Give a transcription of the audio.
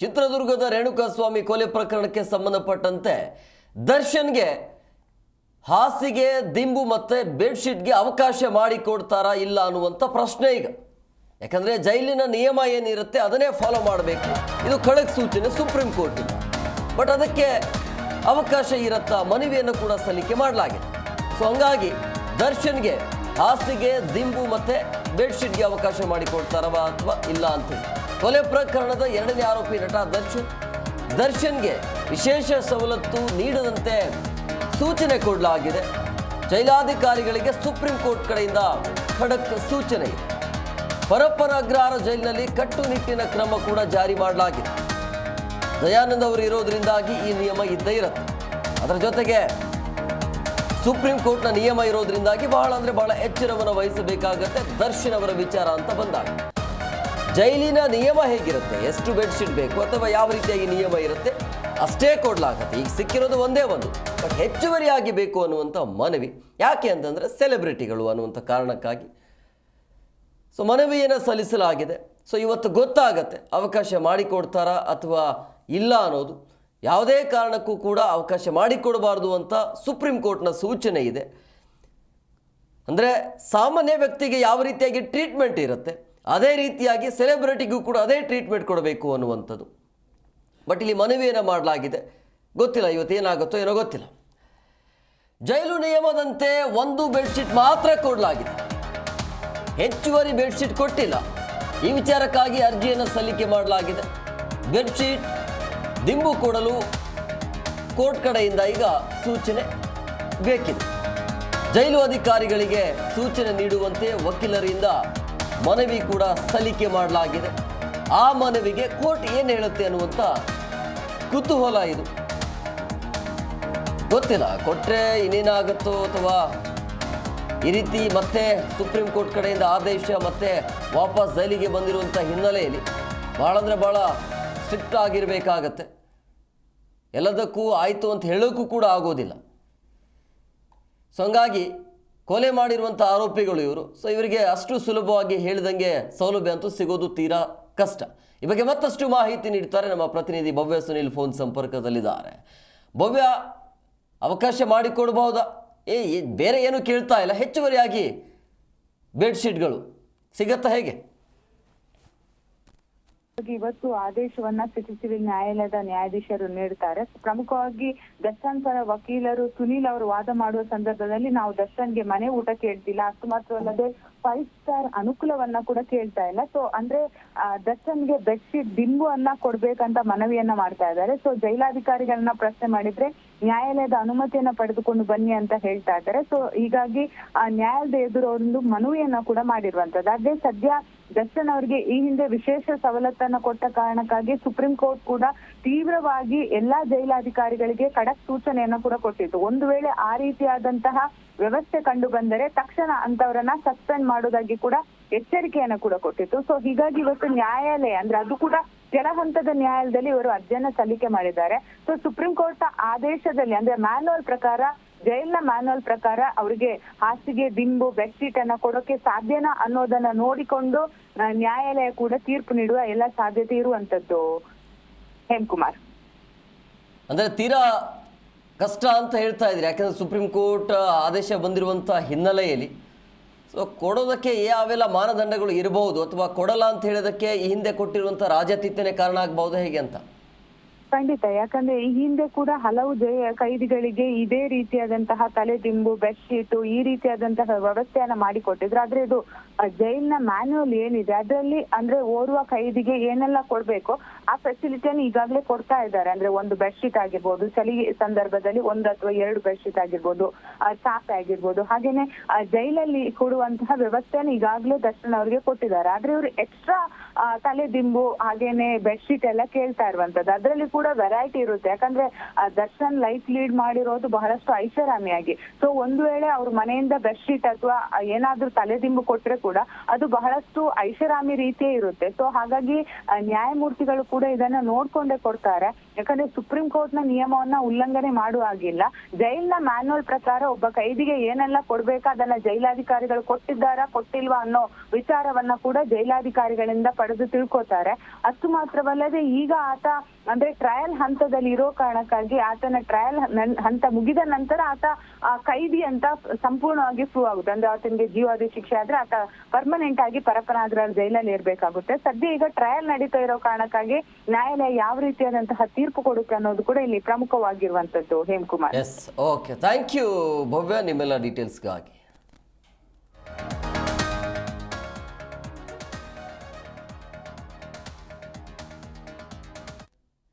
ಚಿತ್ರದುರ್ಗದ ರೇಣುಕಾಸ್ವಾಮಿ ಕೊಲೆ ಪ್ರಕರಣಕ್ಕೆ ಸಂಬಂಧಪಟ್ಟಂತೆ ದರ್ಶನ್ಗೆ ಹಾಸಿಗೆ, ದಿಂಬು ಮತ್ತೆ ಬೆಡ್ಶೀಟ್ಗೆ ಅವಕಾಶ ಮಾಡಿಕೊಡ್ತಾರಾ ಇಲ್ಲ ಅನ್ನುವಂಥ ಪ್ರಶ್ನೆ ಈಗ. ಯಾಕಂದರೆ ಜೈಲಿನ ನಿಯಮ ಏನಿರುತ್ತೆ ಅದನ್ನೇ ಫಾಲೋ ಮಾಡಬೇಕು. ಇದು ಖಡಕ್ ಸೂಚನೆ ಸುಪ್ರೀಂ ಕೋರ್ಟ್ ಬಟ್ ಅದಕ್ಕೆ ಅವಕಾಶ ಇರುತ್ತಾ ಮನವಿಯನ್ನು ಕೂಡ ಸಲ್ಲಿಕೆ ಮಾಡಲಾಗಿದೆ. ಸೊ ಹಂಗಾಗಿ ದರ್ಶನ್ಗೆ ಹಾಸಿಗೆ, ದಿಂಬು ಮತ್ತು ಬೆಡ್ಶೀಟ್ಗೆ ಅವಕಾಶ ಮಾಡಿಕೊಡ್ತಾರವ ಅಥವಾ ಇಲ್ಲ ಅಂತೇಳಿ ಕೊಲೆ ಪ್ರಕರಣದ ಎರಡನೇ ಆರೋಪಿ ನಟ ದರ್ಶನ್. ದರ್ಶನ್ಗೆ ವಿಶೇಷ ಸವಲತ್ತು ನೀಡದಂತೆ ಸೂಚನೆ ಕೊಡಲಾಗಿದೆ. ಜೈಲಾಧಿಕಾರಿಗಳಿಗೆ ಸುಪ್ರೀಂ ಕೋರ್ಟ್ ಕಡೆಯಿಂದ ಖಡಕ್ ಸೂಚನೆ. ಇದೆ ಪರಪ್ಪನ ಅಗ್ರಹಾರ ಜೈಲಿನಲ್ಲಿ ಕಟ್ಟುನಿಟ್ಟಿನ ಕ್ರಮ ಕೂಡ ಜಾರಿ ಮಾಡಲಾಗಿದೆ. ದಯಾನಂದ್ ಅವರು ಇರೋದ್ರಿಂದಾಗಿ ಈ ನಿಯಮ ಇದ್ದೇ ಇರುತ್ತೆ. ಅದರ ಜೊತೆಗೆ ಸುಪ್ರೀಂ ಕೋರ್ಟ್ನ ನಿಯಮ ಇರೋದ್ರಿಂದಾಗಿ ಬಹಳ ಅಂದ್ರೆ ಬಹಳ ಎಚ್ಚರವನ್ನು ವಹಿಸಬೇಕಾಗತ್ತೆ ದರ್ಶನ್ ಅವರ ವಿಚಾರ ಅಂತ ಬಂದಾಗ. ಜೈಲಿನ ನಿಯಮ ಹೇಗಿರುತ್ತೆ? ಎಷ್ಟು ಬೆಡ್ಶೀಟ್ ಬೇಕು? ಅಥವಾ ಯಾವ ರೀತಿಯಾಗಿ ನಿಯಮ ಇರುತ್ತೆ? ಅಷ್ಟೇ ಕೊಡ್ಲಾಗತ್ತೆ. ಈಗ ಸಿಕ್ಕಿರೋದು ಒಂದೇ ಒಂದು. ಬಟ್ ಹೆಚ್ಚುವರಿಯಾಗಿ ಬೇಕು ಅನ್ನುವಂಥ ಮನವಿ. ಯಾಕೆ ಅಂತಂದರೆ ಸೆಲೆಬ್ರಿಟಿಗಳು ಅನ್ನುವಂಥ ಕಾರಣಕ್ಕಾಗಿ. ಸೊ ಮನವಿಯನ್ನು ಸಲ್ಲಿಸಲಾಗಿದೆ. ಸೊ ಇವತ್ತು ಗೊತ್ತಾಗತ್ತೆ. ಅವಕಾಶ ಮಾಡಿಕೊಡ್ತಾರಾ ಅಥವಾ ಇಲ್ಲ ಅನ್ನೋದು. ಯಾವುದೇ ಕಾರಣಕ್ಕೂ ಕೂಡ ಅವಕಾಶ ಮಾಡಿಕೊಡಬಾರ್ದು ಅಂತ ಸುಪ್ರೀಂ ಕೋರ್ಟ್ನ ಸೂಚನೆ ಇದೆ. ಅಂದರೆ ಸಾಮಾನ್ಯ ವ್ಯಕ್ತಿಗೆ ಯಾವ ರೀತಿಯಾಗಿ ಟ್ರೀಟ್ಮೆಂಟ್ ಇರುತ್ತೆ? ಅದೇ ರೀತಿಯಾಗಿ ಸೆಲೆಬ್ರಿಟಿಗೂ ಕೂಡ ಅದೇ ಟ್ರೀಟ್ಮೆಂಟ್ ಕೊಡಬೇಕು ಅನ್ನುವಂಥದ್ದು. ಬಟ್ ಇಲ್ಲಿ ಮನವಿಯನ್ನು ಮಾಡಲಾಗಿದೆ. ಗೊತ್ತಿಲ್ಲ, ಇವತ್ತು ಏನಾಗುತ್ತೋ ಏನೋ ಗೊತ್ತಿಲ್ಲ. ಜೈಲು ನಿಯಮದಂತೆ ಒಂದು ಬೆಡ್ಶೀಟ್ ಮಾತ್ರ ಕೊಡಲಾಗಿದೆ. ಹೆಚ್ಚುವರಿ ಬೆಡ್ಶೀಟ್ ಕೊಟ್ಟಿಲ್ಲ. ಈ ವಿಚಾರಕ್ಕಾಗಿ ಅರ್ಜಿಯನ್ನು ಸಲ್ಲಿಕೆ ಮಾಡಲಾಗಿದೆ. ಬೆಡ್ಶೀಟ್, ದಿಂಬು ಕೊಡಲು ಕೋರ್ಟ್ ಕಡೆಯಿಂದ ಈಗ ಸೂಚನೆ ಬೇಕಿದೆ. ಜೈಲು ಅಧಿಕಾರಿಗಳಿಗೆ ಸೂಚನೆ ನೀಡುವಂತೆ ವಕೀಲರಿಂದ ಮನವಿ ಕೂಡ ಸಲ್ಲಿಕೆ ಮಾಡಲಾಗಿದೆ. ಆ ಮನವಿಗೆ ಕೋರ್ಟ್ ಏನು ಹೇಳುತ್ತೆ ಅನ್ನುವಂಥ ಕುತೂಹಲ ಇದು. ಗೊತ್ತಿಲ್ಲ ಕೊಟ್ಟರೆ ಇನ್ನೇನಾಗುತ್ತೋ ಅಥವಾ ಈ ರೀತಿ ಮತ್ತೆ ಸುಪ್ರೀಂ ಕೋರ್ಟ್ ಕಡೆಯಿಂದ ಆದೇಶ ಮತ್ತೆ ವಾಪಸ್ ಜೈಲಿಗೆ ಬಂದಿರುವಂಥ ಹಿನ್ನೆಲೆಯಲ್ಲಿ ಭಾಳ ಅಂದರೆ ಭಾಳ ಸ್ಟ್ರಿಕ್ಟ್ ಆಗಿರಬೇಕಾಗತ್ತೆ. ಎಲ್ಲದಕ್ಕೂ ಆಯಿತು ಅಂತ ಹೇಳೋಕ್ಕೂ ಕೂಡ ಆಗೋದಿಲ್ಲ. ಸೊ ಹಂಗಾಗಿ ಕೊಲೆ ಮಾಡಿರುವಂಥ ಆರೋಪಿಗಳು ಇವರು. ಸೊ ಇವರಿಗೆ ಅಷ್ಟು ಸುಲಭವಾಗಿ ಹೇಳಿದಂಗೆ ಸೌಲಭ್ಯ ಅಂತೂ ಸಿಗೋದು ತೀರಾ ಕಷ್ಟ. ಈ ಬಗ್ಗೆ ಮತ್ತಷ್ಟು ಮಾಹಿತಿ ನೀಡ್ತಾರೆ ನಮ್ಮ ಪ್ರತಿನಿಧಿ ಭವ್ಯ ಸುನಿಲ್ ಫೋನ್ ಸಂಪರ್ಕದಲ್ಲಿದ್ದಾರೆ. ಭವ್ಯ, ಅವಕಾಶ ಮಾಡಿಕೊಡ್ಬಹುದಾ? ಏ ಬೇರೆ ಏನು ಕೇಳ್ತಾ ಇಲ್ಲ. ಹೆಚ್ಚುವರಿಯಾಗಿ ಬೆಡ್ಶೀಟ್ಗಳು ಸಿಗತ್ತಾ ಹೇಗೆ? ಇವತ್ತು ಆದೇಶವನ್ನ ಸಿಟಿ ಸಿವಿಲ್ ನ್ಯಾಯಾಲಯದ ನ್ಯಾಯಾಧೀಶರು ನೀಡ್ತಾರೆ. ಪ್ರಮುಖವಾಗಿ ದರ್ಶನ್ ಪರ ವಕೀಲರು ಸುನೀಲ್ ಅವರು ವಾದ ಮಾಡುವ ಸಂದರ್ಭದಲ್ಲಿ ನಾವು ದರ್ಶನ್ಗೆ ಮನೆ ಊಟ ಕೇಳ್ತಿಲ್ಲ ಅಷ್ಟು ಮಾತ್ರವಲ್ಲದೆ ಫೈವ್ ಸ್ಟಾರ್ ಅನುಕೂಲವನ್ನ ಕೂಡ ಕೇಳ್ತಾ ಇಲ್ಲ. ಸೊ ಅಂದ್ರೆ ದರ್ಶನ್ಗೆ ಬೆಡ್ಶೀಟ್ ದಿಂಬು ಅನ್ನ ಕೊಡ್ಬೇಕಂತ ಮನವಿಯನ್ನ ಮಾಡ್ತಾ ಇದ್ದಾರೆ. ಸೊ ಜೈಲಾಧಿಕಾರಿಗಳನ್ನ ಪ್ರಶ್ನೆ ಮಾಡಿದ್ರೆ ನ್ಯಾಯಾಲಯದ ಅನುಮತಿಯನ್ನ ಪಡೆದುಕೊಂಡು ಬನ್ನಿ ಅಂತ ಹೇಳ್ತಾ ಇದ್ದಾರೆ. ಸೊ ಹೀಗಾಗಿ, ಆ, ನ್ಯಾಯಾಲಯದ ಎದುರು ಒಂದು ಮನವಿಯನ್ನ ಕೂಡ ಮಾಡಿರುವಂತದ್ದು ಅದೇ ಸದ್ಯ ದರ್ಶನ್ ಅವರಿಗೆ ಈ ಹಿಂದೆ ವಿಶೇಷ ಸವಲತ್ತನ್ನ ಕೊಟ್ಟ ಕಾರಣಕ್ಕಾಗಿ ಸುಪ್ರೀಂ ಕೋರ್ಟ್ ಕೂಡ ತೀವ್ರವಾಗಿ ಎಲ್ಲಾ ಜೈಲಾಧಿಕಾರಿಗಳಿಗೆ ಖಡಕ್ ಸೂಚನೆಯನ್ನ ಕೂಡ ಕೊಟ್ಟಿತ್ತು. ಒಂದು ವೇಳೆ ಆ ರೀತಿಯಾದಂತಹ ವ್ಯವಸ್ಥೆ ಕಂಡು ಬಂದರೆ ತಕ್ಷಣ ಅಂತವರನ್ನ ಸಸ್ಪೆಂಡ್ ಮಾಡೋದಾಗಿ ಕೂಡ ಎಚ್ಚರಿಕೆಯನ್ನ ಕೂಡ ಕೊಟ್ಟಿತ್ತು. ಸೊ ಹೀಗಾಗಿ ಇವತ್ತು ನ್ಯಾಯಾಲಯ ಅಂದ್ರೆ ಅದು ಕೂಡ ಕೆಳ ಹಂತದ ನ್ಯಾಯಾಲಯದಲ್ಲಿ ಇವರು ಅರ್ಜಿಯನ್ನ ಸಲ್ಲಿಕೆ ಮಾಡಿದ್ದಾರೆ. ಸೊ ಸುಪ್ರೀಂ ಕೋರ್ಟ್ ಆದೇಶದಲ್ಲಿ ಅಂದ್ರೆ ಮ್ಯಾನುವಲ್ ಪ್ರಕಾರ ಜೈಲ್ನ ಮ್ಯಾನುವಲ್ ಪ್ರಕಾರ ಅವರಿಗೆ ಹಾಸಿಗೆ, ದಿಂಬು ಬೆಡ್ಶೀಟ್ ಅನ್ನ ಕೊಡೋಕೆ ಸಾಧ್ಯನಾ ಅನ್ನೋದನ್ನ ನೋಡಿಕೊಂಡು ನ್ಯಾಯಾಲಯ ಕೂಡ ತೀರ್ಪು ನೀಡುವ ಎಲ್ಲ ಸಾಧ್ಯತೆ ಇರುವಂತದ್ದು. ಹೇಮ್ಕುಮಾರ್ ಅಂದ್ರೆ ತೀರಾ ಕಷ್ಟ ಅಂತ ಹೇಳ್ತಾ ಇದ್ರಿ ಯಾಕಂದ್ರೆ ಸುಪ್ರೀಂ ಕೋರ್ಟ್ ಆದೇಶ ಬಂದಿರುವಂತಹ ಹಿನ್ನೆಲೆಯಲ್ಲಿ ಸೊ ಕೊಡೋದಕ್ಕೆ ಯಾವೆಲ್ಲ ಮಾನದಂಡಗಳು ಇರಬಹುದು ಅಥವಾ ಕೊಡಲ್ಲ ಅಂತ ಹೇಳೋದಕ್ಕೆ ಈ ಹಿಂದೆ ಕೊಟ್ಟಿರುವಂಥ ರಾಜತೀತನೇ ಕಾರಣ ಆಗಬಹುದು ಹೇಗೆ ಅಂತ? ಖಂಡಿತ. ಯಾಕಂದ್ರೆ ಈ ಹಿಂದೆ ಕೂಡ ಹಲವು ಜೈ, ಕೈದಿಗಳಿಗೆ ಇದೇ ರೀತಿಯಾದಂತಹ ಬೆಡ್ ಬೆಡ್ಶೀಟ್ ಈ ರೀತಿಯಾದಂತಹ ವ್ಯವಸ್ಥೆಯನ್ನ ಮಾಡಿಕೊಟ್ಟಿದ್ರು. ಆದ್ರೆ ಇದು ಜೈಲಿನ ಮ್ಯಾನ್ಯುವಲ್ ಏನಿದೆ, ಅದರಲ್ಲಿ ಅಂದ್ರೆ ಓರ್ವ ಕೈದಿಗೆ ಏನೆಲ್ಲ ಕೊಡ್ಬೇಕು ಆ ಫೆಸಿಲಿಟಿಯನ್ನು ಈಗಾಗಲೇ ಕೊಡ್ತಾ ಇದ್ದಾರೆ. ಅಂದ್ರೆ ಒಂದು ಬೆಡ್ಶೀಟ್ ಆಗಿರ್ಬೋದು, ಚಳಿ ಸಂದರ್ಭದಲ್ಲಿ ಒಂದು ಅಥವಾ ಎರಡು ಬೆಡ್ಶೀಟ್ ಆಗಿರ್ಬೋದು ಚಾಪೆ ಆಗಿರ್ಬೋದು. ಹಾಗೇನೆ ಜೈಲಲ್ಲಿ ಕೊಡುವಂತಹ ವ್ಯವಸ್ಥೆಯನ್ನು ಈಗಾಗಲೇ ದರ್ಶನ್ ಅವರಿಗೆ ಕೊಟ್ಟಿದ್ದಾರೆ. ಆದ್ರೆ ಇವರು ಎಕ್ಸ್ಟ್ರಾ ತಲೆ ದಿಂಬು ಹಾಗೇನೆ ಬೆಡ್ಶೀಟ್ ಎಲ್ಲ ಕೇಳ್ತಾ ಇರುವಂತದ್ದು. ಅದರಲ್ಲಿ ಕೂಡ ವೆರೈಟಿ ಇರುತ್ತೆ. ಯಾಕಂದ್ರೆ ದರ್ಶನ್ ಲೈಫ್ ಲೀಡ್ ಮಾಡಿರೋದು ಬಹಳಷ್ಟು ಐಷಾರಾಮಿಯಾಗಿ. ಸೊ ಒಂದು ವೇಳೆ ಅವ್ರ ಮನೆಯಿಂದ ಬೆಡ್ಶೀಟ್ ಅಥವಾ ಏನಾದ್ರೂ ತಲೆದಿಂಬು ಕೊಟ್ರೆ ಕೂಡ ಅದು ಬಹಳಷ್ಟು ಐಷಾರಾಮಿ ರೀತಿಯೇ ಇರುತ್ತೆ. ಸೊ ಹಾಗಾಗಿ ನ್ಯಾಯಮೂರ್ತಿಗಳು ಕೂಡ ಇದನ್ನ ನೋಡ್ಕೊಂಡೇ ಕೊಡ್ತಾರೆ. ಯಾಕಂದ್ರೆ ಸುಪ್ರೀಂ ಕೋರ್ಟ್ನ ನಿಯಮವನ್ನ ಉಲ್ಲಂಘನೆ ಮಾಡುವ ಹಾಗಿಲ್ಲ. ಜೈಲ್ನ ಮ್ಯಾನ್ಯುವಲ್ ಪ್ರಕಾರ ಒಬ್ಬ ಕೈದಿಗೆ ಏನೆಲ್ಲ ಕೊಡ್ಬೇಕಾ, ಅದನ್ನ ಜೈಲಾಧಿಕಾರಿಗಳು ಕೊಟ್ಟಿದ್ದಾರಾ, ಕೊಟ್ಟಿಲ್ವಾ ಅನ್ನೋ ವಿಚಾರವನ್ನ ಕೂಡ ಜೈಲಾಧಿಕಾರಿಗಳಿಂದ ಪಡೆದು ತಿಳ್ಕೊತಾರೆ. ಅಷ್ಟು ಮಾತ್ರವಲ್ಲದೆ ಈಗ ಆತ, ಅಂದ್ರೆ ಟ್ರಯಲ್ ಹಂತದಲ್ಲಿ ಇರೋ ಕಾರಣಕ್ಕಾಗಿ ಆತನ ಟ್ರಯಲ್ ಹಂತ ಮುಗಿದ ನಂತರ ಆತ ಆ ಕೈದಿ ಅಂತ ಸಂಪೂರ್ಣವಾಗಿ ಪ್ರೂವ್ ಆಗುತ್ತೆ. ಅಂದ್ರೆ ಆತನಿಗೆ ಜೀವಾವಧಿ ಶಿಕ್ಷೆ ಆದ್ರೆ ಆತ ಪರ್ಮನೆಂಟ್ ಆಗಿ ಪರಪನಾದ್ರ ಜೈಲಲ್ಲಿ ಇರ್ಬೇಕಾಗುತ್ತೆ. ಸದ್ಯ ಈಗ ಟ್ರಯಲ್ ನಡೀತಾ ಇರೋ ಕಾರಣಕ್ಕಾಗಿ ನ್ಯಾಯಾಲಯ ಯಾವ ರೀತಿಯಾದಂತಹ ತೀರ್ಪು ಕೊಡುತ್ತೆ ಅನ್ನೋದು ಕೂಡ ಇಲ್ಲಿ ಪ್ರಮುಖವಾಗಿರುವಂತದ್ದು Hemakumar. Yes okay thank you Bhavya ನಿಮ್ಮೆಲ್ಲ ಡೀಟೇಲ್ಸ್ಗಾಗಿ